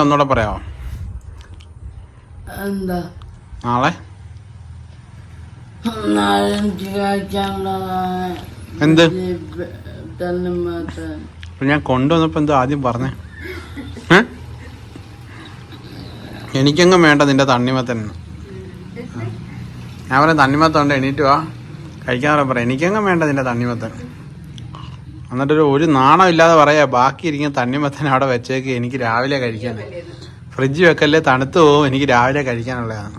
ഒന്നുകൂടെ പറയാമോ എന്താ? നാളെ? എന്ത്? ഞാൻ കൊണ്ടുവന്നപ്പോ എന്തോ ആദ്യം പറഞ്ഞേ. എനിക്കങ്ങ് വേണ്ട നിന്റെ തണ്ണിമത്തൻ. ഞാൻ പറയാം തണ്ണിമത്തണ്ട് എണീറ്റ് വാ. കഴിക്കാൻ പറയാം എനിക്കെങ്ങും വേണ്ട നിന്റെ തണ്ണിമത്തൻ. എന്നിട്ടൊരു ഒരു നാണം ഇല്ലാതെ പറയാ ബാക്കി ഇരിക്കുന്ന തണ്ണിമത്തൻ അവിടെ വെച്ചേക്ക് എനിക്ക് രാവിലെ കഴിക്കാൻ. ഫ്രിഡ്ജ് വെക്കല്ലേ തണുത്ത് പോവും എനിക്ക് രാവിലെ കഴിക്കാനുള്ളതാണ്.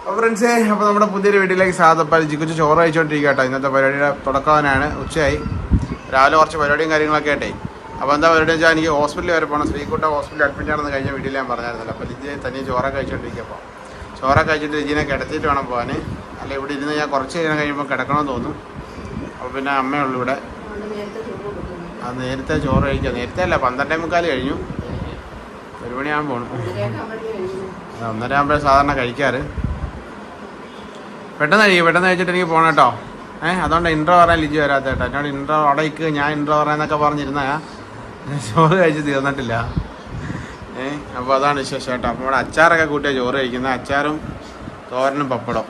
അപ്പോൾ ഫ്രണ്ട്സേ അപ്പോൾ നമ്മുടെ പുതിയൊരു വീട്ടിലേക്ക് സാധപ്പാൽ ജിക്കുച്ച് ചോറ് കഴിച്ചുകൊണ്ടിരിക്കുക കേട്ടോ ഇന്നത്തെ പരിപാടിയുടെ തുടക്കവാനാണ് ഉച്ചയായി. രാവിലെ കുറച്ച് പരിപാടിയും കാര്യങ്ങളൊക്കെ ആയിട്ടേ. അപ്പോൾ എന്താ പരിപാടി വെച്ചാൽ എനിക്ക് ഹോസ്പിറ്റലിൽ വരെ പോകണം ശ്രീകുട്ട ഹോസ്പിറ്റലിൽ അഡ്മിറ്റ് ആണെന്ന് കഴിഞ്ഞ വീട്ടിൽ ഞാൻ പറഞ്ഞായിരുന്നല്ലോ. അപ്പോൾ ലിജി തന്നെ ചോറ കഴിച്ചുകൊണ്ടിരിക്കുക ചോറ കഴിച്ചിട്ട് ലിജിനെ കിടത്തിയിട്ട് വേണം പോകാൻ അല്ല ഇവിടെ ഇരുന്ന് ഞാൻ കുറച്ച് കഴിയുമ്പോൾ കിടക്കണമെന്ന് തോന്നും അപ്പോൾ പിന്നെ അമ്മയുള്ളൂ ഇവിടെ. അത് നേരത്തെ ചോറ് കഴിക്കുക നേരത്തെ അല്ല പന്ത്രണ്ടേ മുക്കാൽ കഴിഞ്ഞു. ഒരു മണിയാകുമ്പോൾ ഒന്നര ആകുമ്പോഴേ സാധാരണ കഴിക്കാറ്. പെട്ടെന്ന് കഴിക്കും പെട്ടെന്ന് കഴിച്ചിട്ട് എനിക്ക് പോകണം കേട്ടോ. ഏഹ് അതുകൊണ്ട് ഇൻട്രോ പറയാൻ ലിജി വരാത്ത കേട്ടോ. എന്നോട് ഇൻട്രോ അവിടെ ഇക്ക് ഞാൻ ഇൻട്രോ പറയാന്നൊക്കെ പറഞ്ഞിരുന്ന ചോറ് കഴിച്ച് തീർന്നിട്ടില്ല. ഏഹ് അപ്പോൾ അതാണ് വിശേഷം കേട്ടോ. അപ്പോൾ ഇവിടെ അച്ചാറൊക്കെ കൂട്ടിയാൽ ചോറ് കഴിക്കുന്നത്. അച്ചാറും തോരനും പപ്പടം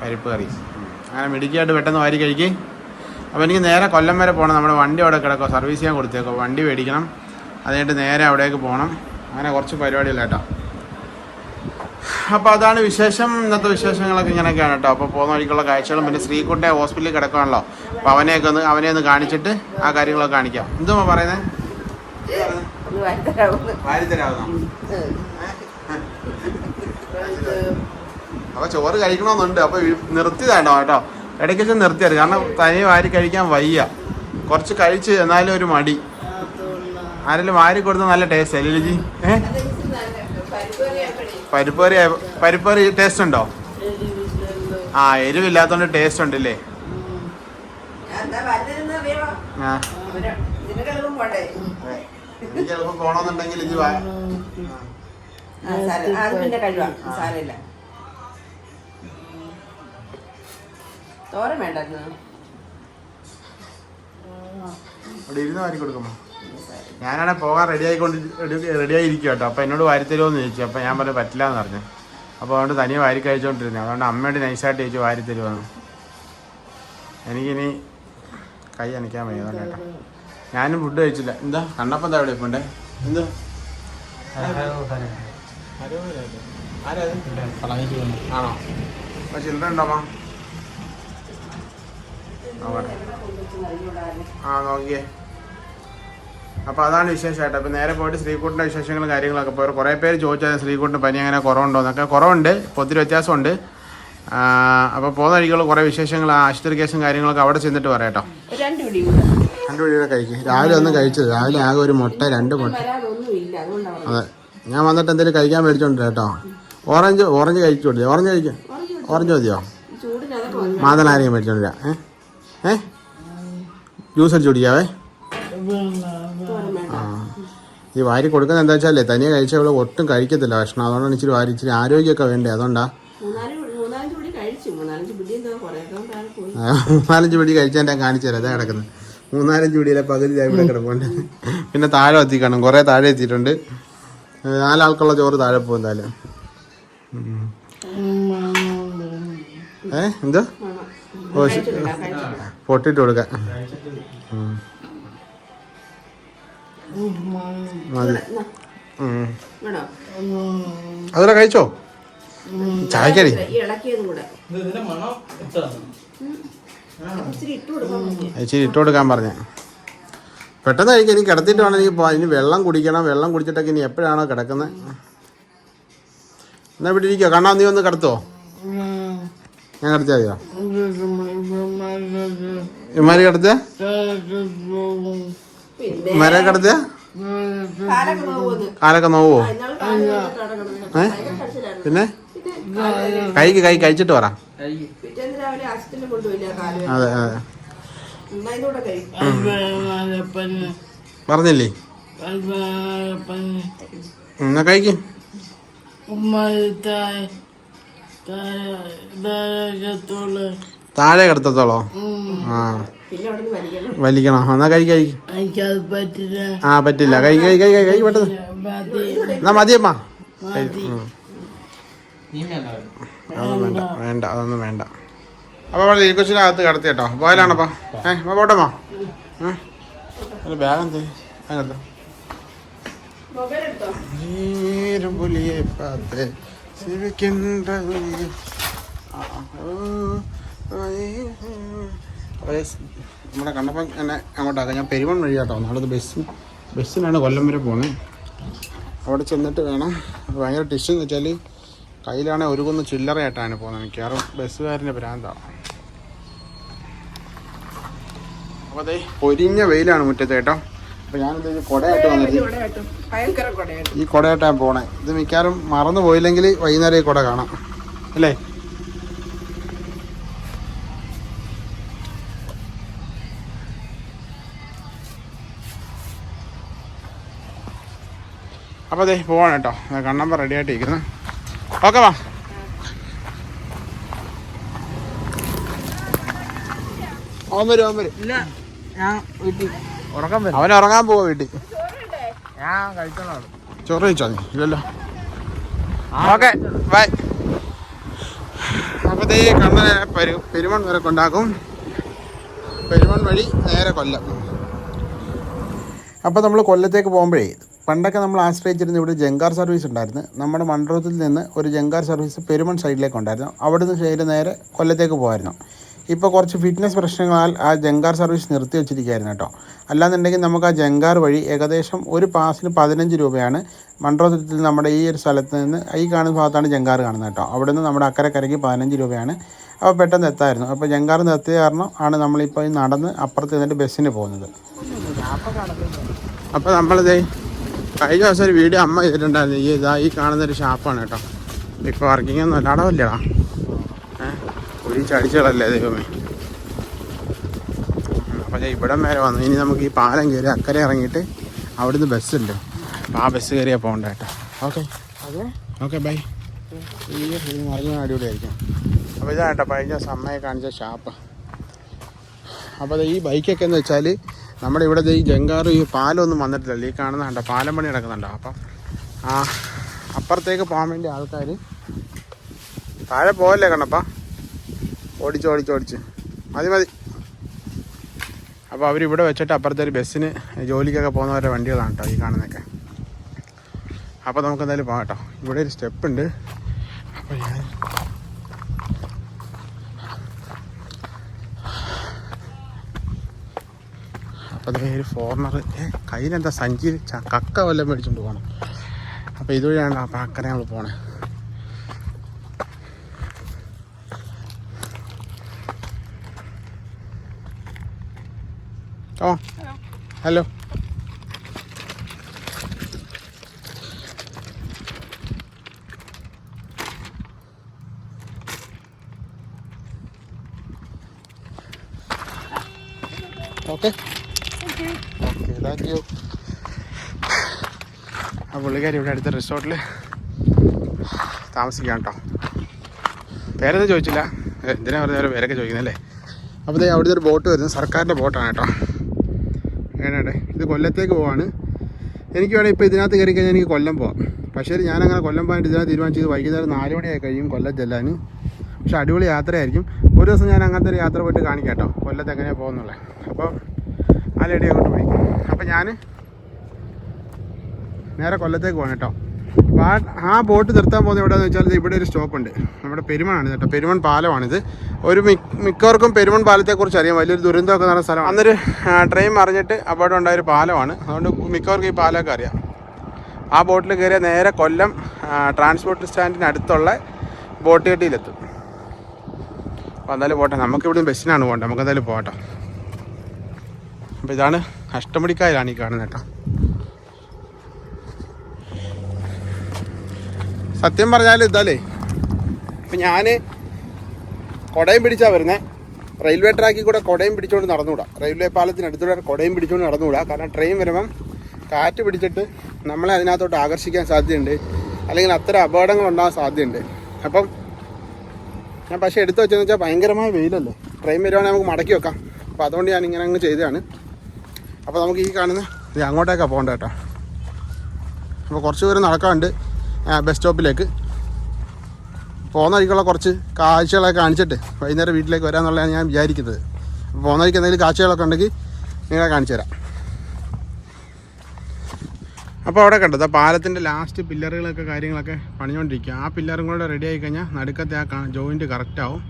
പരിപ്പ് കറി. അങ്ങനെ മിടുക്കിയായിട്ട് പെട്ടെന്ന് വാരി കഴിക്കും. അപ്പോൾ എനിക്ക് നേരെ കൊല്ലം വരെ പോകണം നമ്മുടെ വണ്ടി അവിടെ കിടക്കുക സർവീസ് ചെയ്യാൻ കൊടുത്തേക്കോ വണ്ടി മേടിക്കണം. അതിനായിട്ട് നേരെ അവിടേക്ക് പോകണം അങ്ങനെ കുറച്ച് പരിപാടിയില്ല കേട്ടോ. അപ്പോൾ അതാണ് വിശേഷം. ഇന്നത്തെ വിശേഷങ്ങളൊക്കെ ഇങ്ങനെയൊക്കെയാണ് കേട്ടോ. അപ്പോൾ പോകുന്ന വഴിക്കുള്ള കാഴ്ചകളും പിന്നെ ശ്രീകുട്ടെ ഹോസ്പിറ്റലിൽ കിടക്കുകയാണല്ലോ അപ്പോൾ അവനെയൊക്കെ ഒന്ന് അവനെ ഒന്ന് കാണിച്ചിട്ട് ആ കാര്യങ്ങളൊക്കെ കാണിക്കാം. എന്തുമാ പറയുന്നത് അപ്പൊ ചോറ് കഴിക്കണമെന്നുണ്ട്. അപ്പോൾ നിർത്തിയതാണോ കേട്ടോ. ഇടയ്ക്ക് വെച്ച് നിർത്തിയത് കാരണം തനിയെ വാരി കഴിക്കാൻ വയ്യ. കുറച്ച് കഴിച്ച് എന്നാലും ഒരു മടി. ആരെങ്കിലും വാരി കൊടുത്ത നല്ല ടേസ്റ്റ് അല്ലേ ലിജി? ഏഹ് പരിപ്പറി കറി പരിപ്പ് കറി ടേസ്റ്റ് ഉണ്ടോ? ആ എരിവില്ലാത്തോണ്ട് ടേസ്റ്റ് ഉണ്ടല്ലേ? ആ. എനിക്ക് ചിലപ്പോൾ പോണമെന്നുണ്ടെങ്കിൽ ഇത് വാ സാരമില്ല തോരൻ വേണ്ടായിരുന്നു. ഇരുന്ന് കൊടുക്കുമോ? ഞാനാണെ പോകാൻ റെഡി ആയിക്കൊണ്ട് റെഡി ആയിരിക്കും കേട്ടോ അപ്പോൾ എന്നോട് വാരി തരുമോയെന്ന് ചോദിച്ചു. അപ്പൊ ഞാൻ പറഞ്ഞു പറ്റില്ല എന്ന് പറഞ്ഞു. അപ്പോൾ അതുകൊണ്ട് തനിയെ വാരി കഴിച്ചോണ്ടിരുന്നു. അതുകൊണ്ട് അമ്മയോട് നൈസായിട്ട് ചോദിച്ചു വാരി തരുമെന്ന് എനിക്കിനി കൈ അനക്കാൻ വയ്യ. കേട്ടോ. ഞാനും ഫുഡ് കഴിച്ചില്ല. എന്താ? കണ്ണപ്പം എന്താ ഇവിടെ ഇപ്പോണ്ടേ എന്താ? ആണോ? ചില്ലറ ഉണ്ടോ അമ്മ? ആ നോക്കിയേ. അപ്പോൾ അതാണ് വിശേഷമായിട്ട്. അപ്പോൾ നേരെ പോയിട്ട് ശ്രീകുട്ടിന്റെ വിശേഷങ്ങളും കാര്യങ്ങളൊക്കെ പോയി. കുറേ പേര് ചോദിച്ചാൽ ശ്രീകുട്ടിന് പനി അങ്ങനെ കുറവുണ്ടോ എന്നൊക്കെ. കുറവുണ്ട്. ഇപ്പോൾ ഒത്തിരി വ്യത്യാസമുണ്ട്. അപ്പോൾ പോകുന്ന വഴിക്കുള്ള കുറേ വിശേഷങ്ങൾ ആ ആശുപത്രി കേസും കാര്യങ്ങളൊക്കെ അവിടെ ചെന്നിട്ട് പറയാട്ടോ രണ്ടു രണ്ട് പിടി കൂടെ. രണ്ട് വഴിയുടെ കഴിക്കും. രാവിലെ ഒന്നും കഴിച്ചത് രാവിലെ ആകെ ഒരു മുട്ട രണ്ട് മുട്ട. അതെ. ഞാൻ വന്നിട്ട് എന്തെങ്കിലും കഴിക്കാൻ മേടിച്ചോണ്ട് കേട്ടോ. ഓറഞ്ച് ഓറഞ്ച് കഴിച്ചോട്ടെ ഓറഞ്ച് കഴിക്കാം. ഓറഞ്ച് മതിയോ? മാതളാരെയും മേടിച്ചോണ്ടില്ല ഏ? ഏ? ജ്യൂസ് അടിച്ച് കുടിക്കാവേ? ആ. ഈ വാരി കൊടുക്കുന്നത് എന്താ വെച്ചാലേ തനിയെ കഴിച്ചവൾ ഒട്ടും കഴിക്കത്തില്ല ഭക്ഷണം അതുകൊണ്ടാണ് ഇച്ചിരി വാരി ഇച്ചിരി ആരോഗ്യമൊക്കെ വേണ്ടേ? അതുകൊണ്ടാ. മൂന്നാൽ മൂന്നാലഞ്ച് പിടി കഴിച്ചു. കഴിച്ചാൽ ഞാൻ കാണിച്ചു തരാം. അതാ കിടക്കുന്നത് മൂന്നാലഞ്ച് പിടിയിലെ പകുതി ഇവിടെ കിടപ്പുണ്ട്. പിന്നെ താഴെ എത്തിക്കണം. കുറേ താഴെ എത്തിയിട്ടുണ്ട്. നാലാൾക്കുള്ള ചോറ് താഴെ പോകും എന്തായാലും. ഏ എന്തോ? പൊട്ടിട്ട് കൊടുക്കാം. മതി. കഴിച്ചോ? ചായക്കടി. ഇച്ചിരി ഇട്ട് കൊടുക്കാൻ പറഞ്ഞ. പെട്ടെന്ന് കഴിക്കാൻ ഇനി കിടത്തിട്ട് വേണം. എനിക്ക് ഇനി വെള്ളം കുടിക്കണം. വെള്ളം കുടിച്ചിട്ടൊക്കെ ഇനി എപ്പോഴാണോ കിടക്കുന്നത്? എന്നാ ഇവിടെ കണ്ണാ നീ ഒന്ന് കിടത്തോ. ഞാൻ മതിയോ ഇമാരി പിന്നെ ഇമാരെ കിടത്തിയ കാലൊക്കെ നോവോ. ഏ. പിന്നെ? കൈക്ക് കൈ കഴിച്ചിട്ട് കാൽ അതെ അതെ. പറഞ്ഞില്ലേ? എന്നാ കഴിക്കും. താഴെ കിടത്തത്തോളോ ആ. വലിക്കണം. എന്നാ കഴി കഴി. എനിക്കത് പറ്റില്ല. ആ പറ്റില്ല. കൈ കൈ കൈ കൈ കൈ പെട്ടെന്ന്. മതി. എന്നാ മതിയമ്മ അതൊന്നും വേണ്ട. വേണ്ട. അതൊന്നും വേണ്ട. അപ്പൊ അവിടെ ഈ കൊച്ചിനകത്ത് കിടത്തി കേട്ടോ. പോയാലാണപ്പാ? ഏ പോട്ടമ്മ പോട്ടമ്മാ ബാഗ് എന്ത്? അതിനകത്ത്. പുലിയെ പാത്ത്. നമ്മുടെ കണ്ണപ്പൻ എന്നെ അങ്ങോട്ടാക്കാം ഞാൻ പെരുമൺ വഴി കേട്ടോ നാളെ ബസ് ബസ്സിനാണ് കൊല്ലം വരെ പോകുന്നത് അവിടെ ചെന്നിട്ട് വേണം. അത് ഭയങ്കര ടിഷ് എന്ന് വെച്ചാൽ കയ്യിലാണെങ്കിൽ ഒരു കുന്ന് ചില്ലറയായിട്ടാണ് പോകുന്നത് മിക്കവാറും ബസ്സുകാരന്റെ ഭ്രാന്താണ് അപ്പോൾ അതെ പൊരിഞ്ഞ വെയിലാണ് മുറ്റത്ത് കേട്ടോ. അപ്പോൾ കുടയായിട്ട് വന്നിട്ട് കൊടയായിട്ടും കൊടയായിട്ടും. ഈ കുടയായിട്ടാണ് പോണേ. ഇത് മിക്കവാറും മറന്നു പോയില്ലെങ്കിൽ വൈകുന്നേരം ഈ കുട കാണാം. അല്ലേ? അപ്പോൾ അതെ പോവാണ് കേട്ടോ. കണ്ണമ്പ റെഡി ആയിട്ട് ഇരിക്കുന്നത് ഓക്കെ വാ. ഓമര് വരും അവൻ വരും ഇല്ല ഞാൻ വീട്ടിൽ ഉറക്കം വരും അവൻ ഉറങ്ങാൻ പോവാ വീട്ടിൽ. ഞാൻ കഴിച്ചോളാം. ചോറ് കഴിച്ചോ നീ? ഇല്ലല്ലോ. Okay bye. അപ്പോൾ ദേ കണ്ണനെ പെരു പെരുമൺ വരെ കൊണ്ടാക്കും. പെരുമൺ വഴി നേരെ കൊല്ലം. അപ്പോൾ നമ്മൾ കൊല്ലത്തേക്ക് പോകുമ്പോഴേ പണ്ടൊക്കെ നമ്മൾ ആശ്രയിച്ചിരുന്ന ഇവിടെ ജങ്കാർ സർവീസ് ഉണ്ടായിരുന്നു. നമ്മുടെ മണ്ഡലത്തിൽ നിന്ന് ഒരു ജങ്കാർ സർവീസ് പെരുമൺ സൈഡിലേക്ക് ഉണ്ടായിരുന്നു അവിടുന്ന് ശരി നേരെ കൊല്ലത്തേക്ക് പോകായിരുന്നു ഇപ്പോൾ കുറച്ച് ഫിറ്റ്നസ് പ്രശ്നങ്ങളാൽ ആ ജങ്കാർ സർവീസ് നിർത്തി വെച്ചിരിക്കുകയായിരുന്നു കേട്ടോ. അല്ലാന്നുണ്ടെങ്കിൽ നമുക്ക് ആ ജങ്കാർ വഴി ഏകദേശം ഒരു പാസിന് പതിനഞ്ച് രൂപയാണ് മൺട്രോത്തിൽ നമ്മുടെ ഈ ഒരു സ്ഥലത്ത് നിന്ന് ഈ കാണുന്ന ഭാഗത്താണ് ജങ്കാർ കാണുന്നത് കേട്ടോ. അവിടെ നിന്ന് നമ്മുടെ അക്കരക്കരയ്ക്ക് പതിനഞ്ച് രൂപയാണ്. അപ്പോൾ പെട്ടെന്ന് എത്തായിരുന്നു. അപ്പോൾ ജങ്കാർ നിർത്തിയ കാരണം ആണ് നമ്മളിപ്പോൾ ഈ നടന്ന് അപ്പുറത്ത് നിന്നിട്ട് ബസ്സിന് പോകുന്നത്. അപ്പോൾ നമ്മളിത് കഴിഞ്ഞ ദിവസം ഒരു വീഡിയോ അമ്മ ചെയ്തിട്ടുണ്ടായിരുന്നു. ഈ ഇതാ ഈ കാണുന്നൊരു ഷാപ്പാണ് കേട്ടോ. ഇപ്പോൾ വർക്കിംഗ് ഒന്നും അല്ല അടവല്ലേടാ ഏഹ് കുഴി ചടിച്ചളല്ലേ ദൈവമേ? അപ്പോൾ ഞാൻ ഇവിടം വരെ വന്നു. ഇനി നമുക്ക് ഈ പാലം കയറി അക്കരെ ഇറങ്ങിയിട്ട് അവിടുന്ന് ബസ്സുണ്ട് അപ്പോൾ ആ ബസ് കയറിയാൽ പോകണ്ട കേട്ടോ ഓക്കെ. Okay bye. ഈ മറിഞ്ഞ അടിപൊളിയായിരിക്കും. അപ്പോൾ ഇതാ കേട്ടോ കഴിഞ്ഞ ദിവസം അമ്മയെ കാണിച്ച ഷാപ്പ് അപ്പോൾ ഈ ബൈക്കൊക്കെ എന്ന് വെച്ചാൽ നമ്മുടെ ഇവിടെ ദേ ഈ ജങ്കാറും ഈ പാലമൊന്നും വന്നിട്ടില്ല ഈ കാണുന്ന കണ്ടോ? പാലം പണി നടക്കുന്നുണ്ടോ? അപ്പം ആ അപ്പുറത്തേക്ക് പോകാൻ വേണ്ടി ആൾക്കാർ താഴെ പോകല്ലേ കണ്ണപ്പാ? ഓടിച്ച് ഓടിച്ച് ഓടിച്ച്. മതി മതി. അപ്പോൾ അവരിവിടെ വെച്ചിട്ട് അപ്പുറത്തെ ഒരു ബസ്സിന് ജോലിക്കൊക്കെ പോകുന്നവരുടെ വണ്ടികളാണ് കേട്ടോ ഈ കാണുന്നതൊക്കെ. അപ്പോൾ നമുക്ക് എന്തായാലും പോകാം കേട്ടോ ഇവിടെ ഒരു സ്റ്റെപ്പ് ഉണ്ട്. അപ്പോൾ ഞാൻ അപ്പോൾ അതേ ഒരു ഫോർണർ കയ്യിലെന്താ സഞ്ചി കക്ക വല്ലതും മേടിച്ചുകൊണ്ട് പോകണം അപ്പോൾ ഇതുവഴിയാണ് അപ്പോൾ അക്കരെ നമ്മൾ പോണേ. ഓ hello. Okay. Okay thank you. ആ പുള്ളിക്കാരി ഇവിടെ അടുത്ത റിസോർട്ടിൽ താമസിക്കാം കേട്ടോ. പേരൊന്നും ചോദിച്ചില്ല? എന്തിനാ പറഞ്ഞ പേരൊക്കെ ചോദിക്കുന്നല്ലേ അപ്പോൾ അവിടുത്തെ ഒരു ബോട്ട് വരുന്നത് സർക്കാരിന്റെ ബോട്ടാണ് കേട്ടോ. കൊല്ലത്തേക്ക് പോവാണ്. എനിക്ക് വേണേൽ ഇപ്പോൾ ഇതിനകത്ത് കയറി കഴിഞ്ഞാൽ എനിക്ക് കൊല്ലം പോവാം. പക്ഷേ ഞാനങ്ങനെ കൊല്ലം പോയിട്ട് ഇതിനകത്ത് തീരുമാനിച്ചത് വൈകുന്നേരം നാല് മണിയായി കഴിയും കൊല്ലം ചെല്ലാൻ പക്ഷേ അടിപൊളി യാത്രയായിരിക്കും. ഒരു ദിവസം ഞാൻ അങ്ങനത്തെ ഒരു യാത്ര പോയിട്ട് കാണിക്കാം കേട്ടോ. കൊല്ലത്ത് എങ്ങനെയാണ് പോകുന്നുള്ളത് അപ്പോൾ ആ ലേഡി അങ്ങോട്ട് പോയി. അപ്പോൾ ഞാൻ നേരെ കൊല്ലത്തേക്ക് പോകണം കേട്ടോ. അപ്പോൾ ആ ആ ബോട്ട് നിർത്താൻ പോകുന്നത് എവിടെയാണെന്ന് വെച്ചാൽ ഇവിടെ ഒരു സ്റ്റോപ്പ് നമ്മുടെ പെരുമണാണ് കേട്ടോ. പെരുമൺ പാലമാണിത്. ഒരു മിക്ക മിക്കവർക്കും പെരുമൺ പാലത്തെക്കുറിച്ച് അറിയാം. വലിയൊരു ദുരന്തമൊക്കെ നടന്ന സ്ഥലമാണ്. അന്നൊരു ട്രെയിൻ മറിഞ്ഞിട്ട് അപകടം ഒരു പാലമാണ്. അതുകൊണ്ട് മിക്കവർക്കും ഈ പാലമൊക്കെ അറിയാം. ആ ബോട്ടിൽ കയറിയാൽ നേരെ കൊല്ലം ട്രാൻസ്പോർട്ട് സ്റ്റാൻഡിന് അടുത്തുള്ള ബോട്ട് കെട്ടിയിലെത്തും അപ്പോൾ എന്തായാലും പോട്ടെ. നമുക്കിവിടെ ബസ്സിനാണ് പോകേണ്ടത്. നമുക്ക് എന്തായാലും പോകട്ടോ. അപ്പോൾ ഇതാണ് അഷ്ടമുടിക്കായലാണ് ഈ കാണുന്നത് കേട്ടോ. സത്യം പറഞ്ഞാൽ ഇതല്ലേ? ഇപ്പം ഞാൻ കുടയും പിടിച്ചാണ് വരുന്നത് റെയിൽവേ ട്രാക്കിൽ കൂടെ കുടയും പിടിച്ചുകൊണ്ട് നടന്നുകൂടാ റെയിൽവേ പാലത്തിനടുത്തൂടെ കുടയും പിടിച്ചുകൊണ്ട് നടന്നുകൂടാ കാരണം ട്രെയിൻ വരുമ്പം കാറ്റ് പിടിച്ചിട്ട് നമ്മളെ അതിനകത്തോട്ട് ആകർഷിക്കാൻ സാധ്യതയുണ്ട്. അല്ലെങ്കിൽ അത്തരം അപകടങ്ങൾ ഉണ്ടാകാൻ സാധ്യതയുണ്ട്. അപ്പം ഞാൻ പക്ഷേ എടുത്തു വെച്ചതെന്ന് വെച്ചാൽ ഭയങ്കരമായ വെയിലല്ലേ. ട്രെയിൻ വരുവാണെങ്കിൽ നമുക്ക് മടക്കി വെക്കാം. അപ്പോൾ അതുകൊണ്ട് ഞാൻ ഇങ്ങനെ അങ്ങ് ചെയ്തതാണ്. അപ്പോൾ നമുക്ക് ഈ കാണുന്ന ഇത് അങ്ങോട്ടേക്കാണ് പോകേണ്ടത് കേട്ടോ. അപ്പോൾ കുറച്ച് ദൂരം നടക്കാറുണ്ട് ബസ് സ്റ്റോപ്പിലേക്ക്. പോകുന്ന കുറച്ച് കാഴ്ചകളൊക്കെ കാണിച്ചിട്ട് വൈകുന്നേരം വീട്ടിലേക്ക് വരാമെന്നുള്ളതാണ് ഞാൻ വിചാരിക്കുന്നത്. അപ്പോൾ പോകുന്ന വഴിക്ക് എന്തെങ്കിലും കാഴ്ചകളൊക്കെ ഉണ്ടെങ്കിൽ നിങ്ങളെ കാണിച്ചു തരാം. അപ്പോൾ അവിടെ കണ്ടത് ആ പാലത്തിന്റെ ലാസ്റ്റ് പില്ലറുകളൊക്കെ കാര്യങ്ങളൊക്കെ പണിഞ്ഞുകൊണ്ടിരിക്കുക. ആ പില്ലറും കൂടെ റെഡി ആയി കഴിഞ്ഞാൽ നടുക്കത്തെ ആ ജോയിന്റ് കറക്റ്റ് ആവും.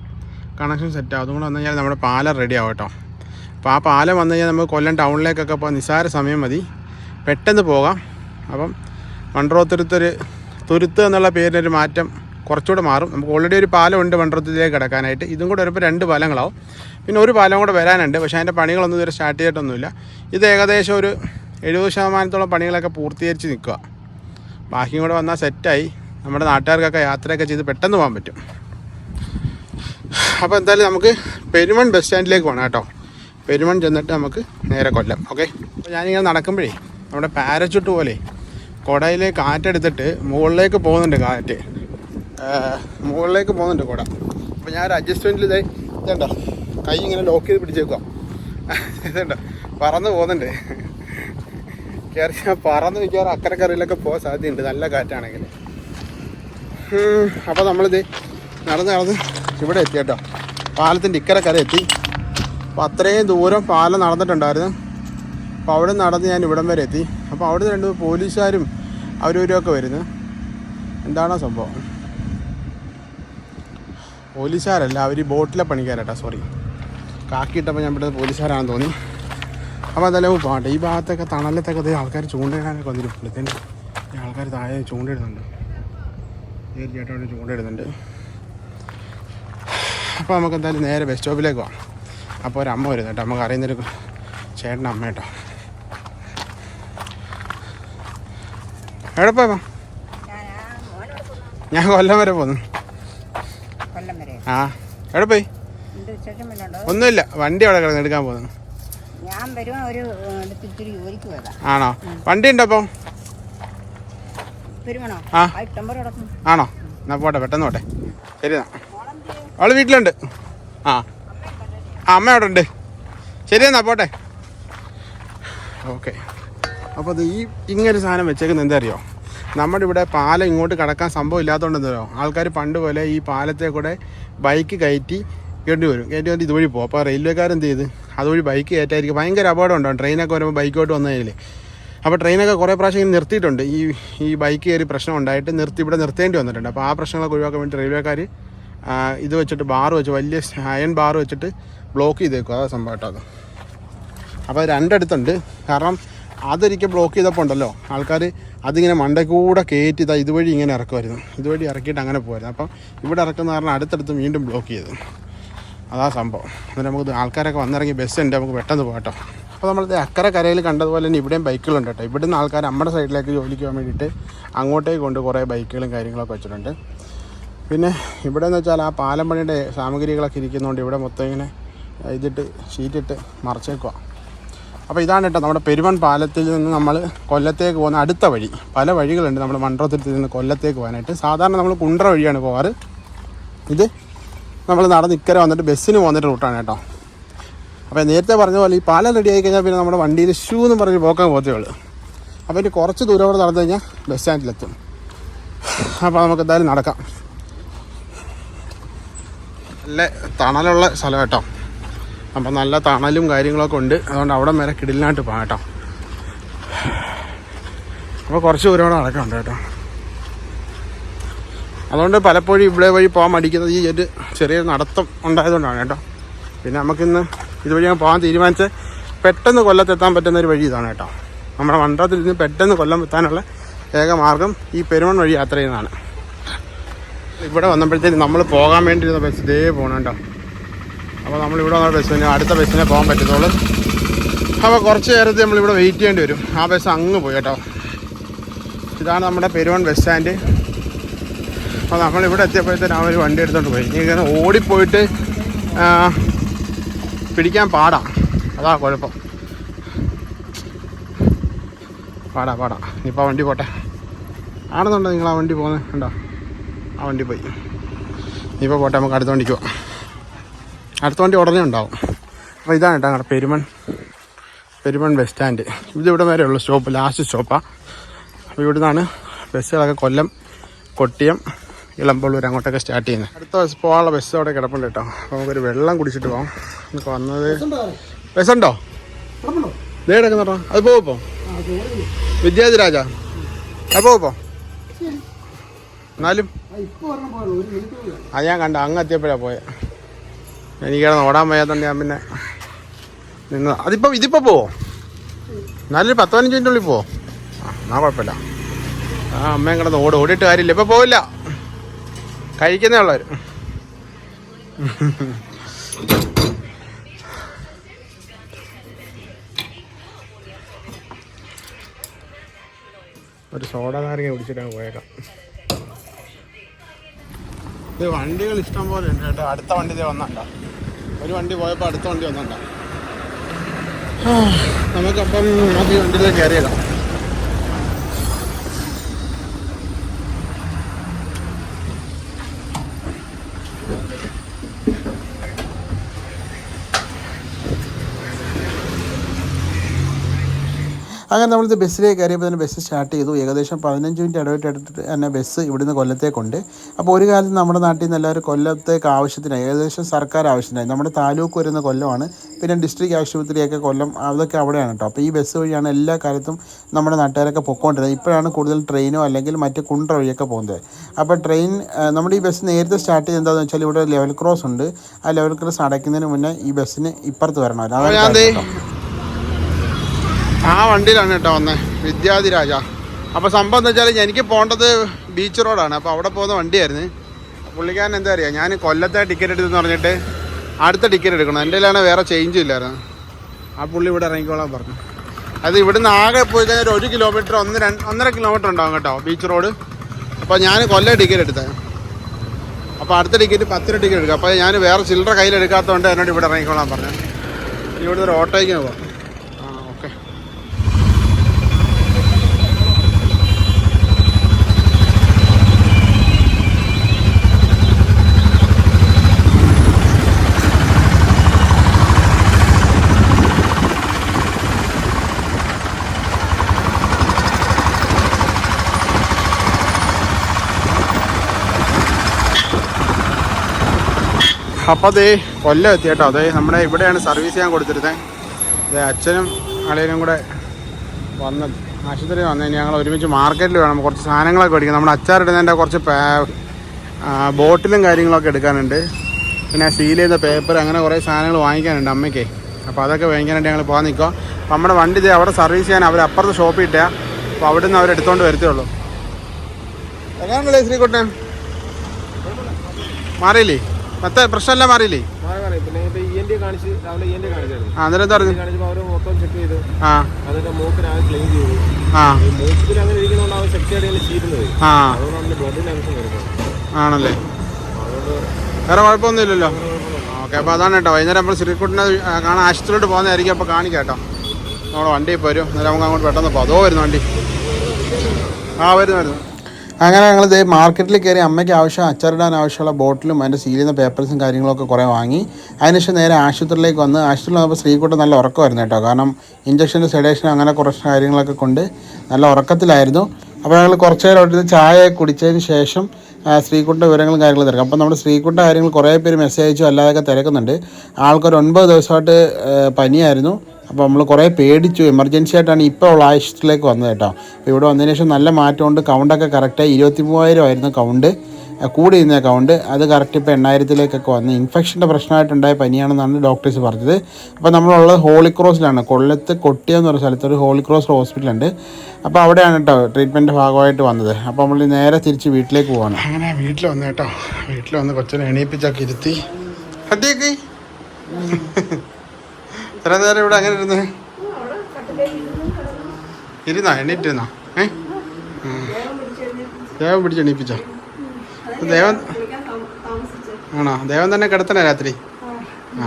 കണക്ഷൻ സെറ്റ് ആവും. അതുകൊണ്ട് വന്നു കഴിഞ്ഞാൽ നമ്മുടെ പാലം റെഡി ആവും കേട്ടോ. അപ്പോൾ ആ പാലം വന്നു കഴിഞ്ഞാൽ നമുക്ക് കൊല്ലം ടൗണിലേക്കൊക്കെ ഇപ്പോൾ നിസ്സാര സമയം മതി. പെട്ടെന്ന് പോകാം. അപ്പം മൺട്രോത്തുരുത്തൊരു തുരുത്ത് എന്നുള്ള പേരിനൊരു മാറ്റം കുറച്ചുകൂടെ മാറും. നമുക്ക് ഓൾറെഡി ഒരു പാലം ഉണ്ട് മൺട്രോത്തിലേക്ക് കിടക്കാനായിട്ട്. ഇതും കൂടെ വരുമ്പോൾ രണ്ട് പാലങ്ങളാവും. പിന്നെ ഒരു പാലം കൂടെ വരാനുണ്ട്. പക്ഷേ അതിന്റെ പണികളൊന്നും ഇതുവരെ സ്റ്റാർട്ട് ചെയ്തിട്ടൊന്നുമില്ല. ഇത് ഏകദേശം ഒരു എഴുപത് ശതമാനത്തോളം പണികളൊക്കെ പൂർത്തീകരിച്ച് നിൽക്കുക ബാക്കിയും കൂടെ വന്നാൽ സെറ്റായി നമ്മുടെ നാട്ടുകാർക്കൊക്കെ യാത്രയൊക്കെ ചെയ്ത് പെട്ടെന്ന് പോകാൻ പറ്റും. അപ്പോൾ എന്തായാലും നമുക്ക് പെരുമൺ ബസ് സ്റ്റാൻഡിലേക്ക് പോകണം കേട്ടോ. പെരുമൺ ചെന്നിട്ട് നമുക്ക് നേരെ കൊല്ലം. ഓക്കെ അപ്പോൾ ഞാനിങ്ങനെ നടക്കുമ്പോഴേ നമ്മുടെ പാരച്യൂട്ട് പോലെ കുടയിൽ കാറ്റെടുത്തിട്ട് മുകളിലേക്ക് പോകുന്നുണ്ട് കാറ്റ്. മുകളിലേക്ക് പോകുന്നുണ്ട് കൂടെ. അപ്പോൾ ഞാൻ ഒരു അഡ്ജസ്റ്റ്മെന്റിൽ ഇതേ കൈ ഇങ്ങനെ ലോക്ക് ചെയ്ത് പിടിച്ചേക്കുക ഇതുണ്ടോ? പറന്ന് പോകുന്നുണ്ട്. കയറി പറന്ന് മിക്കവാറും അക്കരെ കറിയിലൊക്കെ പോകാൻ സാധ്യതയുണ്ട്. നല്ല കാറ്റാണെങ്കിൽ. അപ്പോൾ നമ്മളിത് നടന്ന് നടന്ന് ഇവിടെ എത്തി കേട്ടോ. പാലത്തിന്റെ ഇക്കരെ കര എത്തി. അപ്പോൾ അത്രയും ദൂരം പാലം നടന്നിട്ടുണ്ടായിരുന്നു. അപ്പോൾ അവിടെ നടന്ന് ഞാൻ ഇവിടം വരെ എത്തി. അപ്പോൾ അവിടെ രണ്ട് പോലീസുകാരും അവരവരും ഒക്കെ വരുന്നു. എന്താണോ സംഭവം? പോലീസുകാരല്ല അവർ ബോട്ടിലെ പണിക്കാരട്ടാ സോറി കാക്കിയിട്ടപ്പോൾ ഞാൻ ഇവിടെ പോലീസുകാരാണെന്ന് തോന്നി. അപ്പോൾ അതല്ല പോകട്ടെ ഈ ഭാഗത്തൊക്കെ തണലത്തൊക്കെ ആൾക്കാർ ചൂണ്ടയിടാനൊക്കെ ഈ ആൾക്കാർ താഴെ ചൂണ്ടയിടുന്നുണ്ട്. അവിടെ ചൂണ്ടയിടുന്നുണ്ട്. അപ്പോൾ നമുക്ക് എന്തായാലും നേരെ ബസ് സ്റ്റോപ്പിലേക്ക് പോകാം അപ്പോൾ ഒരു അമ്മ വരുന്നു കേട്ടോ നമുക്ക് അറിയുന്നൊരു ചേട്ടന്റെ അമ്മ കേട്ടോ എവിടെ പോയപ്പോ? ഞാൻ കൊല്ലം വരെ പോന്നു. വരെ ആ എവിടെ പോയി? എന്ത് ഒന്നുമില്ല വണ്ടി അവിടെ കിടന്ന് എടുക്കാൻ പോകുന്നു. ആണോ? വണ്ടി ഉണ്ടോ അപ്പം ആ. ആണോ? എന്നാ പോട്ടെ പെട്ടെന്ന് പോട്ടെ. ശരി എന്നാ. അവൾ വീട്ടിലുണ്ട്. ആ. ആ അമ്മ അവിടെ ഉണ്ട്. ശരി എന്നാ പോട്ടെ. ഓക്കെ. അപ്പോൾ അത് ഈ ഇങ്ങനൊരു സാധനം വെച്ചേക്കുന്നത് എന്താ അറിയോ നമ്മുടെ ഇവിടെ പാലം ഇങ്ങോട്ട് കടക്കാൻ സംഭവം ഇല്ലാത്തതുകൊണ്ട് ഇല്ലാത്തതുകൊണ്ടെന്തോ ആൾക്കാർ പണ്ട് പോലെ ഈ പാലത്തെ കൂടെ ബൈക്ക് കയറ്റി കയറ്റി വരും. കയറ്റി വന്നിട്ട് ഇതുവഴി പോകും അപ്പോൾ റെയിൽവേക്കാരെന്ത് ചെയ്ത്? അതുവഴി ബൈക്ക് കയറ്റായിരിക്കും ഭയങ്കര അപകടം ഉണ്ടാവും. ട്രെയിനൊക്കെ വരുമ്പോൾ ബൈക്കോട്ട് വന്നു കഴിഞ്ഞാൽ അപ്പോൾ ട്രെയിനൊക്കെ കുറേ പ്രാവശ്യം ഇങ്ങനെ നിർത്തിയിട്ടുണ്ട്. ഈ ഈ ബൈക്ക് കയറി പ്രശ്നം ഉണ്ടായിട്ട് നിർത്തി ഇവിടെ നിർത്തേണ്ടി വന്നിട്ടുണ്ട്. അപ്പോൾ ആ പ്രശ്നങ്ങളൊക്കെ ഒഴിവാക്കാൻ വേണ്ടി റെയിൽവേക്കാർ ഇത് വെച്ചിട്ട് ബാർ വെച്ച് വലിയ അയൺ ബാർ വെച്ചിട്ട് ബ്ലോക്ക് ചെയ്തേക്കും. അതാ സംഭവം കേട്ടോ അത്. അപ്പോൾ രണ്ടടുത്തുണ്ട് രണ്ടിടത്തുണ്ട്. കാരണം അതൊരിക്കൽ ബ്ലോക്ക് ചെയ്തപ്പോൾ ഉണ്ടല്ലോ. ആൾക്കാർ അതിങ്ങനെ മണ്ടക്കൂടെ കയറ്റി ഇതാ ഇതുവഴി ഇങ്ങനെ ഇറക്കുമായിരുന്നു ഇതുവഴി ഇറക്കിയിട്ട് അങ്ങനെ പോയിരുന്നു അപ്പം ഇവിടെ ഇറക്കുന്ന കാരണം അടുത്തടുത്ത് വീണ്ടും ബ്ലോക്ക് ചെയ്തു. അതാ സംഭവം. എന്നിട്ട് നമുക്ക് ആൾക്കാരൊക്കെ വന്നിറങ്ങി ബസ് ഉണ്ട് നമുക്ക് പെട്ടെന്ന് പോകട്ടോ അപ്പോൾ നമ്മൾ അക്കരെ കരയിൽ കണ്ടതുപോലെ തന്നെ ഇവിടെയും ബൈക്കുകളുണ്ട് കേട്ടോ. ഇവിടുന്ന് ആൾക്കാർ നമ്മുടെ സൈഡിലേക്ക് ജോലിക്ക് പോകാൻ വേണ്ടിയിട്ട് അങ്ങോട്ടേക്ക് കൊണ്ട് കുറേ ബൈക്കുകളും കാര്യങ്ങളൊക്കെ വെച്ചിട്ടുണ്ട്. പിന്നെ ഇവിടെ എന്ന് വെച്ചാൽ ആ പാലം പണിയുടെ സാമഗ്രികളൊക്കെ ഇരിക്കുന്നതുകൊണ്ട് ഇവിടെ മൊത്തം ഇങ്ങനെ ഇതിട്ട് ഷീറ്റിട്ട് മറച്ചേക്കുക അപ്പോൾ ഇതാണ് കേട്ടോ നമ്മുടെ പെരുവൺ പാലത്തിൽ നിന്ന് നമ്മൾ കൊല്ലത്തേക്ക് പോകുന്ന അടുത്ത വഴി. പല വഴികളുണ്ട് നമ്മൾ മൺട്രോത്തിൽ നിന്ന് കൊല്ലത്തേക്ക് പോകാനായിട്ട്. സാധാരണ നമ്മൾ കുണ്ട്ര വഴിയാണ് പോകാറ്. ഇത് നമ്മൾ നടന്ന് ഇക്കരെ വന്നിട്ട് ബസ്സിന് പോകുന്ന റൂട്ടാണ് കേട്ടോ. അപ്പോൾ നേരത്തെ പറഞ്ഞ പോലെ ഈ പാലം റെഡി ആയിക്കഴിഞ്ഞാൽ പിന്നെ നമ്മുടെ വണ്ടിയിൽ ഷൂ എന്ന് പറഞ്ഞ് പോക്കാൻ പോകത്തേ ഉള്ളൂ. അപ്പോൾ ഇനി കുറച്ച് ദൂരം കൂടെ നടന്നു കഴിഞ്ഞാൽ ബസ് സ്റ്റാൻഡിലെത്തും അപ്പോൾ നമുക്ക് എന്തായാലും നടക്കാം. നല്ല തണലുള്ള സ്ഥലം കേട്ടോ. അപ്പം നല്ല തണലും കാര്യങ്ങളൊക്കെ ഉണ്ട്. അതുകൊണ്ട് അവിടെ വരെ കിടിലിനായിട്ട് പോകാം കേട്ടോ. അപ്പോൾ കുറച്ച് ദൂരം കൂടെ നടക്കമുണ്ട് കേട്ടോ. അതുകൊണ്ട് പലപ്പോഴും ഇവിടെ വഴി പോകാൻ മടിക്കുന്നത് ഈ ഒരു ചെറിയൊരു നടത്തം ഉണ്ടായതുകൊണ്ടാണ് കേട്ടോ. പിന്നെ നമുക്കിന്ന് ഇതുവഴി ഞാൻ പോകാൻ തീരുമാനിച്ച് പെട്ടെന്ന് കൊല്ലത്തെത്താൻ പറ്റുന്ന ഒരു വഴി ഇതാണ് കേട്ടോ. നമ്മുടെ മണ്ഡലത്തിൽ നിന്ന് പെട്ടെന്ന് കൊല്ലം എത്താനുള്ള ഏക മാർഗം ഈ പെരുമൺ വഴി യാത്ര ചെയ്യുന്നതാണ്. ഇവിടെ വന്നപ്പോഴത്തേക്ക് നമ്മൾ പോകാൻ വേണ്ടിയിരുന്ന ബസ് ഇതേ പോകണം കേട്ടോ. അപ്പോൾ നമ്മൾ ഇവിടെ വന്ന ബസ്സിന് അടുത്ത ബസ്സിനെ പോകാൻ പറ്റത്തുള്ളൂ. അപ്പോൾ കുറച്ച് നേരത്തെ നമ്മളിവിടെ വെയിറ്റ് ചെയ്യേണ്ടി വരും. ആ ബസ് അങ്ങ് പോയി കേട്ടോ. ഇതാണ് നമ്മുടെ പെരുവൺ ബസ് സ്റ്റാൻഡ് അപ്പോൾ നമ്മളിവിടെ എത്തിയപ്പോഴത്തേനും ആ ഒരു വണ്ടി എടുത്തോണ്ട് പോയി. ഇങ്ങനെ ഓടിപ്പോയിട്ട് പിടിക്കാൻ പാടാ. അതാ കുഴപ്പം. പാടാ പാടാ. ഇനിയിപ്പോൾ വണ്ടി പോട്ടെ. ആണെന്നുണ്ടോ നിങ്ങൾ ആ വണ്ടി പോകുന്നത് ഉണ്ടോ ആ വണ്ടി പോയി. ഇനിയിപ്പോൾ പോട്ടെ നമുക്ക് അടുത്ത വണ്ടിക്ക് പോവാം. അടുത്ത വണ്ടി ഉടനെ ഉണ്ടാവും. അപ്പോൾ ഇതാണ് കേട്ടോ ഞങ്ങളുടെ പെരുമൺ. പെരുമൺ ബസ് സ്റ്റാൻഡ് ഇതിവിടെ ഉള്ള സ്റ്റോപ്പ് ലാസ്റ്റ് സ്റ്റോപ്പാണ് അപ്പോൾ ഇവിടെ നിന്നാണ് ബസ്സുകളൊക്കെ കൊല്ലം കൊട്ടിയം ഇളമ്പള്ളൂർ അങ്ങോട്ടൊക്കെ സ്റ്റാർട്ട് ചെയ്യുന്നത്. അടുത്ത ബസ് പോകാനുള്ള ബസ് അവിടെ കിടപ്പുണ്ട് കേട്ടോ. അപ്പോൾ നമുക്കൊരു വെള്ളം കുടിച്ചിട്ട് പോകാം നമുക്ക് വന്നത് ബസ്സുണ്ടോ ദേ കിടക്കുന്നുണ്ടോ? അത് പോവപ്പോ വിദ്യാർത്ഥി രാജ. അത് പോവപ്പോ എന്നാലും ആ ഞാൻ കണ്ട. അങ്ങ് എത്തിയപ്പോഴാണ് പോയത് എനിക്ക് കിടന്ന് ഓടാൻ വയ്യാത്തോണ്ട് ഞാൻ പിന്നെ നിന്ന് അതിപ്പോ ഇതിപ്പോ പോവോ? എന്നാലും ഒരു പത്ത് പതിനഞ്ച് മിനിറ്റ് ഉള്ളിൽ പോവോ? എന്നാ കുഴപ്പമില്ല. ആ അമ്മയും കിടന്ന് ഓട് ഓടിയിട്ട് കാര്യമില്ല. ഇപ്പൊ പോവില്ല. കഴിക്കുന്നേ ഉള്ളവർ ഒരു സോഡ നാരങ്ങ കുടിച്ചിട്ടാണ് പോയേക്കാം. ഇത് വണ്ടികൾ ഇഷ്ടം പോലെ ഉണ്ട് കേട്ടോ. അടുത്ത വണ്ടി ഇതേ വന്നണ്ട ഒരു വണ്ടി പോയപ്പോൾ അടുത്ത വണ്ടി വന്നണ്ട. നമുക്കപ്പം നമുക്ക് വണ്ടിയിലേക്ക് കയറിയേക്കാം. അങ്ങനെ നമ്മളിത് ബസ്സിലേക്ക് കയറിയപ്പോൾ തന്നെ ബസ് സ്റ്റാർട്ട് ചെയ്തു. ഏകദേശം പതിനഞ്ച് മിനിറ്റ് ഇടവിട്ട് തന്നെ ബസ് ഇവിടുന്ന് കൊല്ലത്തേക്കുണ്ട്. അപ്പോൾ ഒരു കാലത്ത് നമ്മുടെ നാട്ടിൽ നിന്ന് എല്ലാവരും കൊല്ലത്തേക്ക് ആവശ്യത്തിനായി ഏകദേശം സർക്കാർ ആവശ്യത്തിനായി. നമ്മുടെ താലൂക്ക് വരുന്ന കൊല്ലമാണ് പിന്നെ ഡിസ്ട്രിക്ട് ആശുപത്രിയൊക്കെ കൊല്ലം അതൊക്കെ അവിടെയാണ് കേട്ടോ. അപ്പോൾ ഈ ബസ് വഴിയാണ് എല്ലാ കാലത്തും നമ്മുടെ നാട്ടുകാരൊക്കെ പൊക്കോണ്ടിരുന്നത്. ഇപ്പോഴാണ് കൂടുതൽ ട്രെയിനോ അല്ലെങ്കിൽ മറ്റ് കുണ്ട വഴിയൊക്കെ പോകുന്നത്. അപ്പോൾ ട്രെയിൻ നമ്മുടെ ഈ ബസ് നേരത്തെ സ്റ്റാർട്ട് ചെയ്ത് എന്താണെന്ന് വെച്ചാൽ ഇവിടെ ലെവൽ ക്രോസ് ഉണ്ട്. ആ ലെവൽ ക്രോസ് അടയ്ക്കുന്നതിന് മുന്നേ ഈ ബസ്സിന് ഇപ്പുറത്ത് വരണമല്ലോ അതാണ് കേട്ടോ. ആ വണ്ടിയിലാണ് കേട്ടോ വന്നത് വിദ്യാധിരാജ അപ്പോൾ സംഭവം എന്താ വെച്ചാൽ എനിക്ക് പോകേണ്ടത് ബീച്ച് റോഡാണ് അപ്പോൾ അവിടെ പോകുന്ന വണ്ടിയായിരുന്നു. പുള്ളിക്കാരൻ എന്താ അറിയുക ഞാൻ കൊല്ലത്തെ ടിക്കറ്റ് എടുത്തെന്ന് പറഞ്ഞിട്ട് അടുത്ത ടിക്കറ്റ് എടുക്കണം. എന്റെ കയ്യിലാണ് വേറെ ചേഞ്ചും ഇല്ലായിരുന്നു. ആ പുള്ളി ഇവിടെ ഇറങ്ങിക്കോളാൻ പറഞ്ഞു. അത് ഇവിടുന്ന് ആകെ പോയി കഴിഞ്ഞാൽ ഒരു കിലോമീറ്റർ ഒന്ന് രണ്ട് ഒന്നര കിലോമീറ്റർ ഉണ്ടാകും കേട്ടോ ബീച്ച് റോഡ് അപ്പോൾ ഞാൻ കൊല്ലം ടിക്കറ്റ് എടുത്തത് അപ്പോൾ അടുത്ത ടിക്കറ്റ് പത്തര ടിക്കറ്റ് എടുക്കുക അപ്പോൾ ഞാൻ വേറെ ചില്ലറ കയ്യിൽ എടുക്കാത്തതുകൊണ്ട് എന്നോട് ഇവിടെ ഇറങ്ങിക്കോളാൻ പറഞ്ഞു. ഇവിടുന്ന് ഒരു ഓട്ടോയ്ക്ക് പോകാം ആ ഓക്കെ അപ്പോൾ അതേ കൊല്ലം എത്തി കേട്ടോ അതെ നമ്മുടെ ഇവിടെയാണ് സർവീസ് ചെയ്യാൻ കൊടുത്തിരുന്നത് അതെ അച്ഛനും അളിയനും കൂടെ വന്ന് ആശുപത്രി വന്നു കഴിഞ്ഞാൽ ഞങ്ങൾ ഒരുമിച്ച് മാർക്കറ്റിൽ വേണം. കുറച്ച് സാധനങ്ങളൊക്കെ മേടിക്കും നമ്മുടെ അച്ചാറിടുന്നതിന്റെ കുറച്ച് ബോട്ടിലും കാര്യങ്ങളൊക്കെ എടുക്കാനുണ്ട്. പിന്നെ സീൽ ചെയ്ത പേപ്പർ അങ്ങനെ കുറേ സാധനങ്ങൾ വാങ്ങിക്കാനുണ്ട് അമ്മയ്ക്ക്. അപ്പോൾ അതൊക്കെ വാങ്ങിക്കാനായിട്ട് ഞങ്ങൾ പോകാൻ നിൽക്കുക അപ്പോൾ നമ്മുടെ വണ്ടി ഇതേ അവിടെ സർവീസ് ചെയ്യാൻ അവർ അപ്പുറത്ത് ഷോപ്പ് ഇട്ടുക അപ്പോൾ അവിടെ നിന്ന് അവരെടുത്തോണ്ട് എടുത്തുകൊണ്ട് വരത്തേ ഉള്ളൂ എങ്ങനെയാണല്ലേ ശ്രീകുട്ടൻ? മാറിയില്ലേ? മറ്റേ പ്രശ്നമെല്ലാം മാറിയില്ലേ? മാറി മാറി. പിന്നെ ഇപ്പൊ ഇ എൻ ടി കാണിച്ച് രാവിലെ ഇ എൻ ടി കാണിച്ചായിരുന്നു. ആ അന്നേരം എന്താ പറഞ്ഞു കാണിച്ചപ്പോൾ അവർ മൊത്തം ചെക്ക് ചെയ്തു. ആ. അതിന്റെ മൂക്കിനാകെ ക്ലീൻ ചെയ്തു. ആ. ഈ മൂക്കിൽ അങ്ങനെ ഇരിക്കുന്നതുകൊണ്ട് അവർ ചീരുന്നത് ആ. അതുകൊണ്ടാണ് അതിന്റെ ബ്ലഡിന്റെ അംശം വരുന്നത്. ആണല്ലേ? വേറെ കുഴപ്പമൊന്നുമില്ലല്ലോ ഓക്കെ അപ്പോൾ അതാണ് കേട്ടോ. വൈകുന്നേരം നമ്മൾ ശ്രീകുട്ടിനെ ആ, കാണാൻ ആശുപത്രിയിലോട്ട് പോകുന്നതായിരിക്കും. അപ്പോൾ കാണിക്കാം കേട്ടോ. നമ്മുടെ വണ്ടി ഇപ്പോൾ വരും അന്നേരം നമുക്ക് അങ്ങോട്ട് പെട്ടെന്ന് പോകും അതോ വരുന്നു വണ്ടി. ആ വരുന്നു വരുന്നു. അങ്ങനെ ഞങ്ങൾ ഇതേ മാർക്കറ്റിൽ കയറി അമ്മയ്ക്ക് ആവശ്യം അച്ചാറിടാൻ ആവശ്യമുള്ള ബോട്ടിലും അതിന്റെ സീൽ ചെയ്യുന്ന പേപ്പേഴ്സും കാര്യങ്ങളൊക്കെ കുറേ വാങ്ങി. അതിനുശേഷം നേരെ ആശുപത്രിയിലേക്ക് വന്ന് ആശുപത്രിയിൽ വന്നപ്പോൾ ശ്രീകുട്ടൻ നല്ല ഉറക്കമായിരുന്നു കേട്ടോ. കാരണം ഇഞ്ചക്ഷന്റെ സെഡേഷൻ അങ്ങനെ കുറച്ച് കാര്യങ്ങളൊക്കെ കൊണ്ട് നല്ല ഉറക്കത്തിലായിരുന്നു. അപ്പോൾ ഞങ്ങൾ കുറച്ച് നേരം അവിടെ ചായ കുടിച്ചതിന് ശേഷം ശ്രീകുട്ടന്റെ വിവരങ്ങളും കാര്യങ്ങളും തിരക്കും. അപ്പോൾ നമ്മുടെ ശ്രീകുട്ടന്റെ കാര്യങ്ങൾ കുറേ പേര് മെസ്സേജ് അല്ലാതെയൊക്കെ തിരക്കുന്നുണ്ട്. ആൾക്കൊരു ഒൻപത് ദിവസമായിട്ട് പനിയായിരുന്നു. അപ്പോൾ നമ്മൾ കുറേ പേടിച്ചു. എമർജൻസി ആയിട്ടാണ് ഇപ്പോൾ ഉള്ള ആവശ്യത്തിലേക്ക് വന്നത് കേട്ടോ. അപ്പോൾ ഇവിടെ വന്നതിന് ശേഷം നല്ല മാറ്റമുണ്ട് കൗണ്ടൊക്കെ കറക്റ്റായി ഇരുപത്തി മൂവായിരം ആയിരുന്നു കൗണ്ട് കൂടി ഇരുന്ന കൗണ്ട് അത് കറക്റ്റ് ഇപ്പോൾ എണ്ണായിരത്തിലേക്കൊക്കെ വന്ന്. ഇൻഫെക്ഷന്റെ പ്രശ്നമായിട്ടുണ്ടായ പനിയാണെന്നാണ് ഡോക്ടേഴ്സ് പറഞ്ഞത്. അപ്പോൾ നമ്മളുള്ളത് ഹോളി ക്രോസിലാണ് കൊല്ലത്ത് കൊട്ടിയ എന്ന് പറഞ്ഞ സ്ഥലത്ത് ഒരു ഹോളി ക്രോസ് ഹോസ്പിറ്റലുണ്ട് അപ്പോൾ അവിടെയാണ് കേട്ടോ ട്രീറ്റ്മെന്റ് ഭാഗമായിട്ട് വന്നത്. അപ്പോൾ നമ്മൾ നേരെ തിരിച്ച് വീട്ടിലേക്ക് പോവാണ്. അങ്ങനെ വീട്ടിൽ വന്നു കേട്ടോ. വീട്ടിൽ വന്ന് കൊച്ചിനെ എണീപ്പിച്ചൊക്കെ ഇരുത്തി. അടിയൊക്കെ എത്ര നേരം ഇവിടെ അങ്ങനെ ഇരുന്ന്? ഇരുന്നാ എണ്ണീറ്റിരുന്നാ ഏ. ദേവൻ പിടിച്ച് എണീപ്പിച്ച? ദേവൻ ആണോ? ദേവൻ തന്നെ കിടത്തണേ രാത്രി? ആ.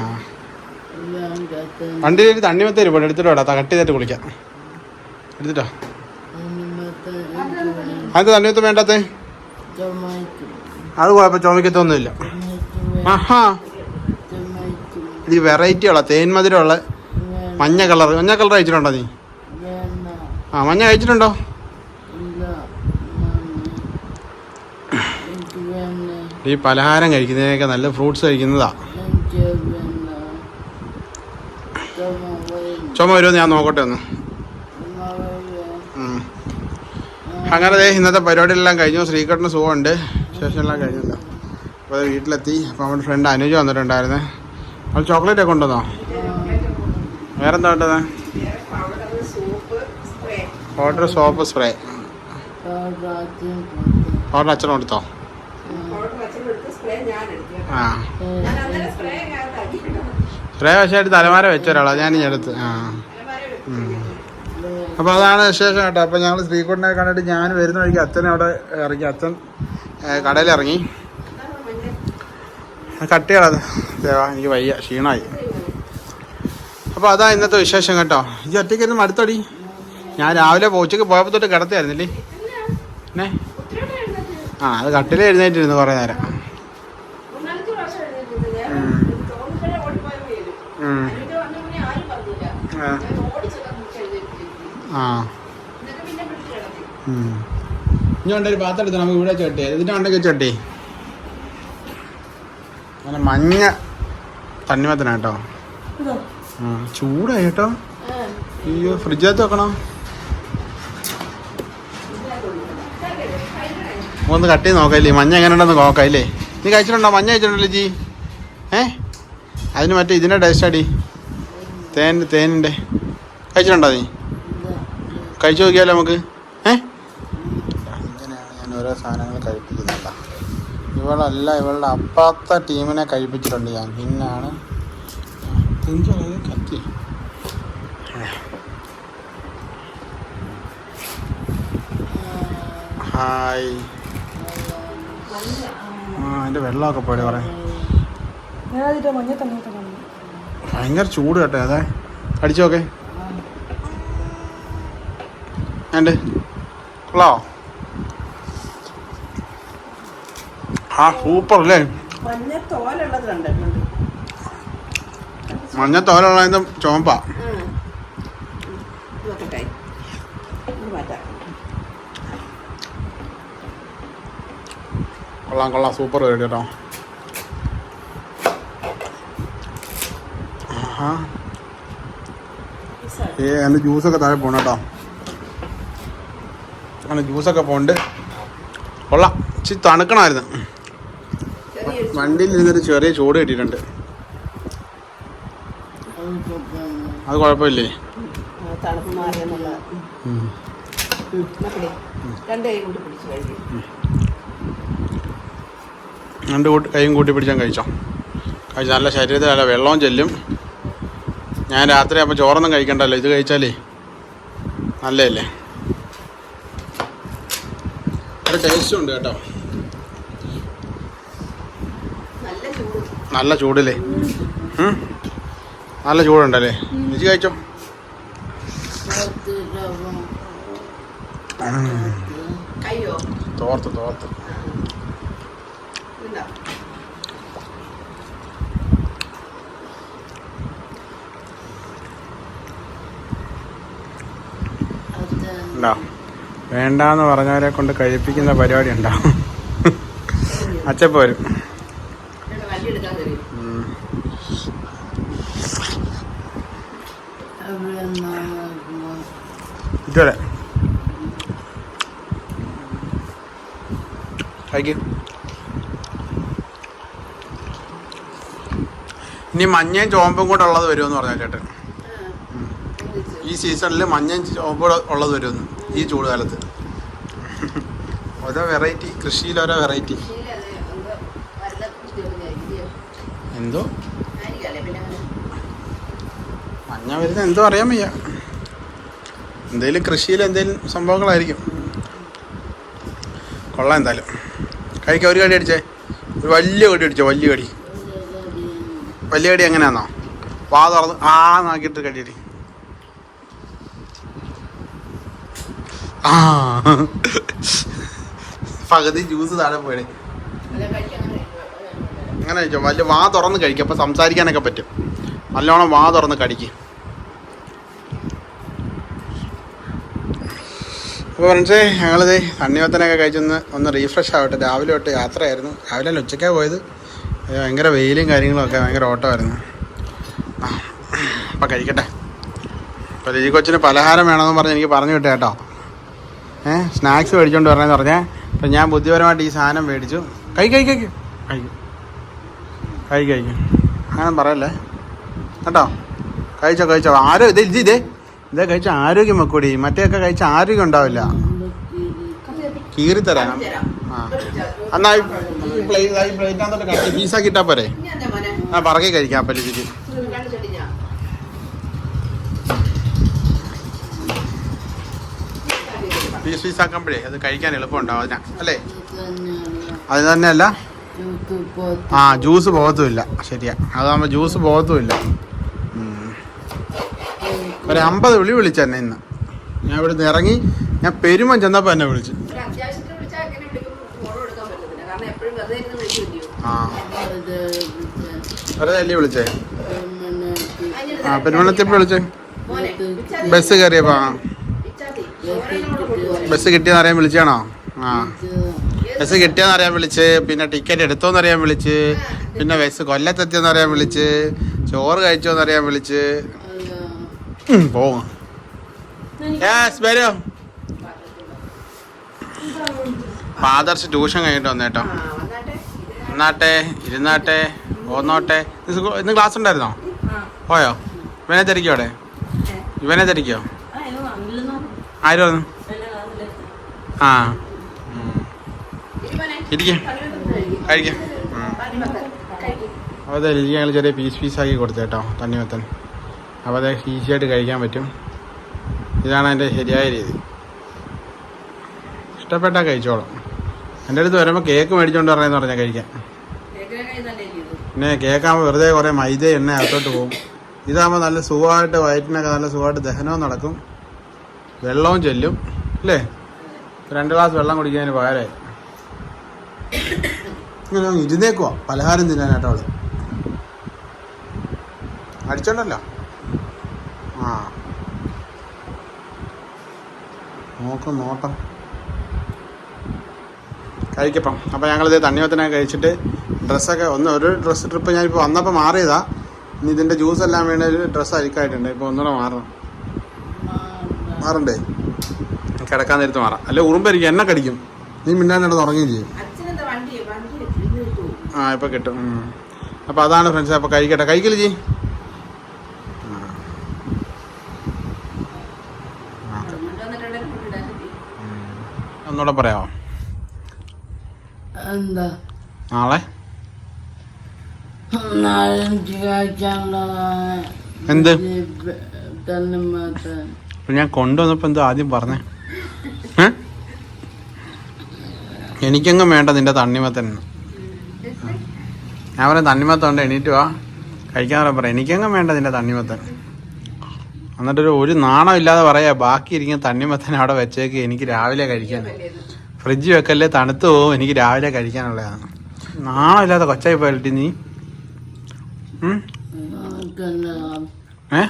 വണ്ടിയിൽ ഒരു തണ്ണിമത്തേര് പോട്ടെ എടുത്തിട്ടോ കേട്ടോ കട്ട് ചെയ്തിട്ട് കുളിക്കാം. എടുത്തിട്ടോ? അത് തണ്ണിമത്തം വേണ്ടാത്തേ അത് കുഴപ്പം ചുമക്കത്തൊന്നുമില്ല ആഹാ. ഈ വെറൈറ്റി ഉള്ള തേൻ മധുരമുള്ള മഞ്ഞ കളർ. മഞ്ഞ കളർ കഴിച്ചിട്ടുണ്ടോ നീ? ആ മഞ്ഞ കഴിച്ചിട്ടുണ്ടോ? ഈ പലഹാരം കഴിക്കുന്നതിനൊക്കെ നല്ല ഫ്രൂട്ട്സ് കഴിക്കുന്നതാ. ചുമ വരുമോ ഞാൻ നോക്കട്ടെ ഒന്ന്. അങ്ങനെ ഇന്നത്തെ പരിപാടിയെല്ലാം കഴിഞ്ഞു. ശ്രീകണ്ഠന് സുഖമുണ്ട്. ശേഷം എല്ലാം കഴിഞ്ഞല്ലോ. അപ്പോൾ വീട്ടിലെത്തി. അപ്പോൾ നമ്മുടെ ഫ്രണ്ട് അനുജ വന്നിട്ടുണ്ടായിരുന്നേ. അവൾ ചോക്ലേറ്റ് ഒക്കെ ഉണ്ടോ വേറെന്താ വേണ്ടത്? ഓർഡർ സോപ്പ് സ്പ്രേ ഓർഡർ അച്ഛനും എടുത്തു ആ. സ്പ്രേ പക്ഷേ വശമായിട്ട് തലമാര വെച്ച ഒരാളാ. ഞാൻ ഇനി അടുത്ത് ആ. അപ്പോൾ അതാണ് വിശേഷം കേട്ടോ. അപ്പോൾ ഞങ്ങൾ ശ്രീകുട്ടനെ കണ്ടിട്ട് ഞാൻ വരുന്ന വഴിക്ക് അച്ഛനെ അവിടെ ഇറങ്ങി. അച്ഛൻ കടയിൽ ഇറങ്ങി കട്ടികളത്. ദേവാ എനിക്ക് വയ്യ ക്ഷീണമായി അപ്പോൾ അതാ ഇന്നത്തെ വിശേഷം കേട്ടോ. ഈ ഒറ്റയ്ക്ക് ഇരുന്ന് മടുത്തടി. ഞാൻ രാവിലെ ഉച്ചയ്ക്ക് പോയപ്പോൾ തൊട്ട് കിടത്തായിരുന്നില്ലേ എന്നെ ആ അത് കട്ടിലേ എഴുന്നേറ്റിരുന്നു കുറേ നേരം. ആ. ഇനി ഉണ്ടൊരു പാത്രം എടുത്ത് നമുക്ക് ഇവിടെ ചട്ടി ഇതിന്റെ ഉണ്ടെങ്കിൽ ചട്ടി മഞ്ഞ തണ്ണിമത്തന കേട്ടോ. ആ ചൂടായി കേട്ടോ. അയ്യോ ഫ്രിഡ്ജകത്ത് വെക്കണോ? ഒന്ന് കട്ട് ചെയ്ത് നോക്കാല്ലേ മഞ്ഞ എങ്ങനെ ഉണ്ടെന്ന് നോക്കാല്ലേ നീ കഴിച്ചിട്ടുണ്ടോ? മഞ്ഞ കഴിച്ചിട്ടുണ്ടല്ലേ ജി. ഏ? അതിന് മറ്റേ ഇതിന്റെ ടേസ്റ്റ് അടി തേൻ തേനിന്റെ കഴിച്ചിട്ടുണ്ടോ നീ? കഴിച്ചു നോക്കിയാലോ നമുക്ക്? ഏ? അങ്ങനെയാണ് ഞാൻ ഓരോ സാധനങ്ങൾ കഴിപ്പിക്കുന്നില്ല ഇവളല്ല ഇവളുടെ അപ്പാത്ത ടീമിനെ കഴിപ്പിച്ചിട്ടുണ്ട് ഞാൻ. പിന്നാണ് തിരിച്ചത് കത്തി. ഹായ്. ആ എന്റെ വെള്ളമൊക്കെ പോയി പറയാം ഭയങ്കര ചൂട് കേട്ടോ അതെ. അടിച്ചോക്കെ. ഉണ്ട് കൊള്ളാവോ? ആ സൂപ്പർ അല്ലേ മഞ്ഞ തോലുള്ളത് കണ്ടിട്ടുണ്ട്. മഞ്ഞ മാറ്റാം. കൊള്ളാം കൊള്ളാം. സൂപ്പർ കേട്ടോ. ഏ എന്റെ ജ്യൂസൊക്കെ താഴെ പോകണം കേട്ടോ. അങ്ങനെ ജ്യൂസൊക്കെ പോണ്ട് കൊള്ളാം. ഇച്ചിരി തണുക്കണമായിരുന്നു. വണ്ടിയിൽ നിന്നൊരു ചെറിയ ചൂട് കിട്ടിയിട്ടുണ്ട്. അത് കുഴപ്പമില്ലേ? രണ്ട് കൂട്ടി കൈയും കൂട്ടി പിടിച്ചാൽ കഴിച്ചോ. കഴിച്ചാൽ നല്ല ശരീരത്തിൽ നല്ല വെള്ളവും ചെല്ലും. ഞാൻ രാത്രി അപ്പോൾ ചോറൊന്നും കഴിക്കണ്ടല്ലോ ഇത് കഴിച്ചാലേ. നല്ലതല്ലേ? ഒരു ടേസ്റ്റും ഉണ്ട് കേട്ടോ നല്ല ചൂട് നല്ല ചൂടല്ലേ? നല്ല ചൂടുണ്ടല്ലേ? ഇത് കഴിച്ചോ. തോർത്ത് തോർത്ത്. വേണ്ടെന്ന് പറഞ്ഞവരെ കൊണ്ട് കഴിപ്പിക്കുന്ന പരിപാടി ഉണ്ടാവും. അച്ചപ്പോരും ഇവിടെ വണ്ടി എടുക്കാൻ കഴിയും ഉം. ഇതുവരെ you. ഇനി മഞ്ഞയും ചോമ്പും കൂടെ ഉള്ളത് വരുമെന്ന് പറഞ്ഞ ചേട്ടൻ? ഈ സീസണിൽ മഞ്ഞയും ചോമ്പും കൂടെ ഉള്ളത് വരുമെന്ന് ഈ ചൂട് കാലത്ത് ഓരോ വെറൈറ്റി കൃഷിയിൽ ഓരോ വെറൈറ്റി എന്തോ? മഞ്ഞ വരുന്ന എന്തോ അറിയാൻ വയ്യ. എന്തേലും കൃഷിയിൽ എന്തെങ്കിലും സംഭവങ്ങളായിരിക്കും. കൊള്ളാം എന്തായാലും. കഴിക്കാം ഒരു കടി അടിച്ചേ. ഒരു വലിയ കടി അടിച്ചോ വലിയ കടി. വലിയ കടി എങ്ങനെയാന്നോ? വാ തുറന്ന് ആ നാക്കിയിട്ട് കടിയടി ആ. പകുതി ജ്യൂസ് താഴെ പോയേ അങ്ങനെ കഴിച്ചോ? വലിയ വാ തുറന്ന് കഴിക്കും അപ്പോൾ സംസാരിക്കാനൊക്കെ പറ്റും. നല്ലോണം വാ തുറന്ന് കടിക്കും. അപ്പോൾ ഫ്രണ്ട്സേ ഞങ്ങളിത് തണ്ണിമത്തനൊക്കെ കഴിച്ചൊന്ന് ഒന്ന് റീഫ്രഷ് ആവട്ടെ. രാവിലെ തൊട്ട് യാത്രയായിരുന്നു. രാവിലെ അല്ല ഉച്ചയ്ക്കാണ് പോയത്. ഭയങ്കര വെയിലും കാര്യങ്ങളൊക്കെ ഭയങ്കര ഓട്ടമായിരുന്നു. അപ്പം കഴിക്കട്ടെ. അപ്പോൾ ഈ കൊച്ചിന് പലഹാരം വേണമെന്ന് പറഞ്ഞ് എനിക്ക് പറഞ്ഞു വിട്ടേ കേട്ടോ. ഏ സ്നാക്സ് മേടിച്ചോണ്ട് വരണമെന്ന് പറഞ്ഞേ. അപ്പം ഞാൻ ബുദ്ധിപരമായിട്ട് ഈ സാധനം മേടിച്ചു. കൈ കൈ കൈ കൈ കഴിക്കും അങ്ങനെ പറയല്ലേ. കേട്ടോ? കഴിച്ചോ കഴിച്ചോ. ആരോ ഇത് ഇത്. ഇതേ കഴിച്ച ആരോഗ്യം വെക്കൂടി. മറ്റേയൊക്കെ കഴിച്ച ആരോഗ്യം ഉണ്ടാവില്ല. കീറിത്തരാം തരാം. ആ. എന്നാ ഈ പ്ലേറ്റ് ഈ പ്ലേറ്റിനകത്തോട്ട് കട്ടി പീസാക്കി ഇട്ടാ പോരെ? ആ പറക്കി കഴിക്കാം പല്ലിച്ചിട്ട് പീസ് പീസാക്കുമ്പോഴേ അത് കഴിക്കാൻ എളുപ്പമുണ്ടാവും അതിനാ. അല്ലേ? അത് തന്നെയല്ല? ആ ജ്യൂസ് പോകത്തുമില്ല. ശരിയാ. അതാകുമ്പോൾ ജ്യൂസ് പോകത്തുമില്ല. ഒരു അമ്പത് വിളി വിളിച്ചെന്നെ ഇന്ന്. ഞാൻ ഇവിടുന്ന് ഇറങ്ങി ഞാൻ പെരുമൻ ചെന്നപ്പോൾ എന്നെ വിളിച്ചു. വെറുതെ ആ. വിളിച്ചേ? ആ പെരുമണത്തിപ്പോൾ വിളിച്ചേ. ബസ് കയറിയപ്പോ ബസ് കിട്ടിയെന്നറിയാൻ വിളിച്ചാണോ? ആ. ബസ് കിട്ടിയെന്നറിയാൻ വിളിച്ച് പിന്നെ ടിക്കറ്റ് എടുത്തോന്നറിയാൻ വിളിച്ച് പിന്നെ ബസ് കൊല്ലത്തെത്തിയെന്നറിയാൻ വിളിച്ച് ചോറ് കഴിച്ചോന്നറിയാൻ വിളിച്ച് പോവും വരൂ ആദർശ് ട്യൂഷൻ കഴിഞ്ഞിട്ട് വന്നേട്ടോ. എന്നാട്ടെ ഇരുന്നാട്ടെ പോന്നോട്ടെ ഇന്ന് ക്ലാസ് ഉണ്ടായിരുന്നോ? പോയോ? ഇവനെ ധരിക്കോ അവിടെ? ഇവനെ ധരിക്കോ ആരും ആ. ഇരിക്കാം. കഴിക്കും. അതെ ഇരിക്കാൻ ചെറിയ പീസ് പീസാക്കി കൊടുത്തേട്ടോ തണ്ണിമത്തൻ. അപ്പോൾ അത് ഈസിയായിട്ട് കഴിക്കാൻ പറ്റും. ഇതാണ് അതിന്റെ ശരിയായ രീതി. ഇഷ്ടപ്പെട്ടാൽ കഴിച്ചോളും. എന്റെ അടുത്ത് വരുമ്പോൾ കേക്ക് മേടിച്ചോണ്ട് പറഞ്ഞെന്ന് പറഞ്ഞാൽ കഴിക്കാം പിന്നെ കേക്കാകുമ്പോൾ വെറുതെ കുറേ മൈദ എണ്ണ അകത്തോട്ട് പോകും. ഇതാകുമ്പോൾ നല്ല സുഖമായിട്ട് വയറ്റിനൊക്കെ നല്ല സുഖമായിട്ട് ദഹനവും നടക്കും. വെള്ളവും ചെല്ലും അല്ലേ? രണ്ട് ഗ്ലാസ് വെള്ളം കുടിക്കാൻ പകരമായി. ഇങ്ങനെ ഇരുന്നേക്കുവാ. പലഹാരം തിന്നാനായിട്ടവൾ അടിച്ചോണ്ടല്ലോ. നോക്കും നോട്ടം കഴിക്കപ്പം. അപ്പോൾ ഞങ്ങളിത് തണ്ണിമത്തനൊക്കെ കഴിച്ചിട്ട് ഡ്രസ്സൊക്കെ ഒന്ന് ഒരു ഡ്രസ്സ് ട്രിപ്പ് ഞാനിപ്പോൾ വന്നപ്പോൾ മാറിയതാ. ഇനി ഇതിന്റെ ജ്യൂസ് എല്ലാം വീണ് ഒരു ഡ്രസ്സ് അരിക്കായിട്ടുണ്ട്. ഇപ്പോൾ ഒന്നുകൂടെ മാറണം. മാറണ്ടേ? കിടക്കാൻ നേരത്ത് മാറാം. അല്ലെ ഉറുമ്പരിക്കും എന്നെ കടിക്കും. നീ മിന്നാനോട് തുടങ്ങുകയും ചെയ്യും. വണ്ടി? വണ്ടി ആ ഇപ്പോൾ കിട്ടും. അപ്പോൾ അതാണ് ഫ്രണ്ട്സ് അപ്പോൾ കഴിക്കട്ടെ. കഴിക്കില്ല ജി? ഒന്നുകൂടെ പറയാമോ എന്താ? നാളെ? എന്ത്? ഞാൻ കൊണ്ടുവന്നപ്പോ എന്തോ ആദ്യം പറഞ്ഞേ. എനിക്കങ്ങ് വേണ്ട നിന്റെ തണ്ണിമത്തൻ ഞാൻ പറയാം തണ്ണിമത്തം ഉണ്ട് എണീറ്റ് വാ. കഴിക്കാൻ പറയാം പറയാം എനിക്കെങ്ങും വേണ്ട നിന്റെ തണ്ണിമത്തൻ. എന്നിട്ടൊരു ഒരു നാണം ഇല്ലാതെ പറയാ ബാക്കി ഇരിക്കുന്ന തണ്ണിമത്തൻ അവിടെ വെച്ചേക്ക് എനിക്ക് രാവിലെ കഴിക്കാൻ. ഫ്രിഡ്ജ് വെക്കല്ലേ തണുത്തു പോവും എനിക്ക് രാവിലെ കഴിക്കാനുള്ളതാണ് നാണം ഇല്ലാതെ കൊച്ചായി പോയിട്ട് നീ. ഏ?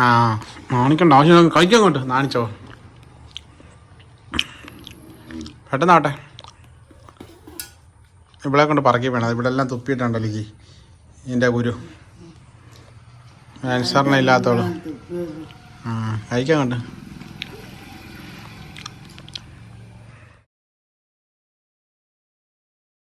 ആ നാണിക്കണ്ട ആവശ്യം കഴിക്കാൻ കൊണ്ട് നാണിച്ചോ. പെട്ടെന്നാവട്ടെ ഇവിടെ കൊണ്ട് പറക്കി വേണം ഇവിടെ എല്ലാം തുപ്പിയിട്ടുണ്ടല്ലോ എന്റെ എന്റെ ഗുരു. അനുസരണ ഇല്ലാത്തോളൂ കഴിക്കാൻ കൊണ്ട്?